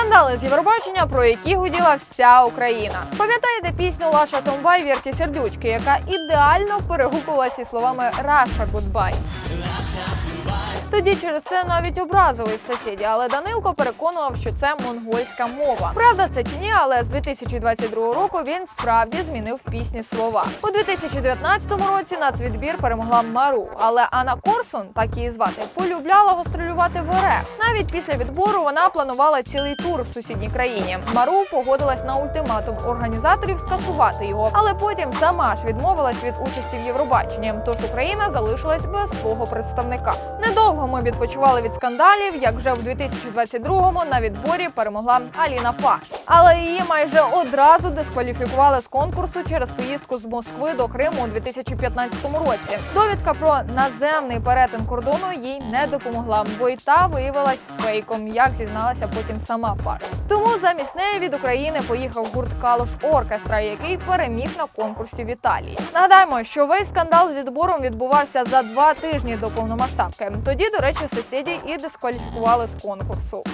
Скандали з Євробачення, про які гуділа вся Україна. Пам'ятаєте пісню Лаша Томбай Вірки Сердючки, яка ідеально перегукувалася словами Раша Гудбай. Тоді через це навіть образились сусіді, але Данилко переконував, що це монгольська мова. Правда, це чи ні, але з 2022 року він справді змінив пісні слова. У 2019 році нацвідбір перемогла Мару, але Анна Корсун, так її звати, полюбляла гастролювати в РФ. Навіть після відбору вона планувала цілий тур в сусідній країні. Мару погодилась на ультиматум організаторів скасувати його, але потім сама ж відмовилась від участі в Євробаченні. Тож Україна залишилась без свого представника. Недовго ми відпочивали від скандалів, як вже в 2022-му на відборі перемогла Аліна Паш. Але її майже одразу дискваліфікували з конкурсу через поїздку з Москви до Криму у 2015 році. Довідка про наземний перетин кордону їй не допомогла, бо й та виявилась фейком, як зізналася потім сама Паш. Тому замість неї від України поїхав гурт Калуш Оркестра, який переміг на конкурсі в Італії. Нагадаємо, що весь скандал з відбором відбувався за два тижні до повномасштабки. Тоді, до речі, сусіді і дискваліфікували з конкурсу.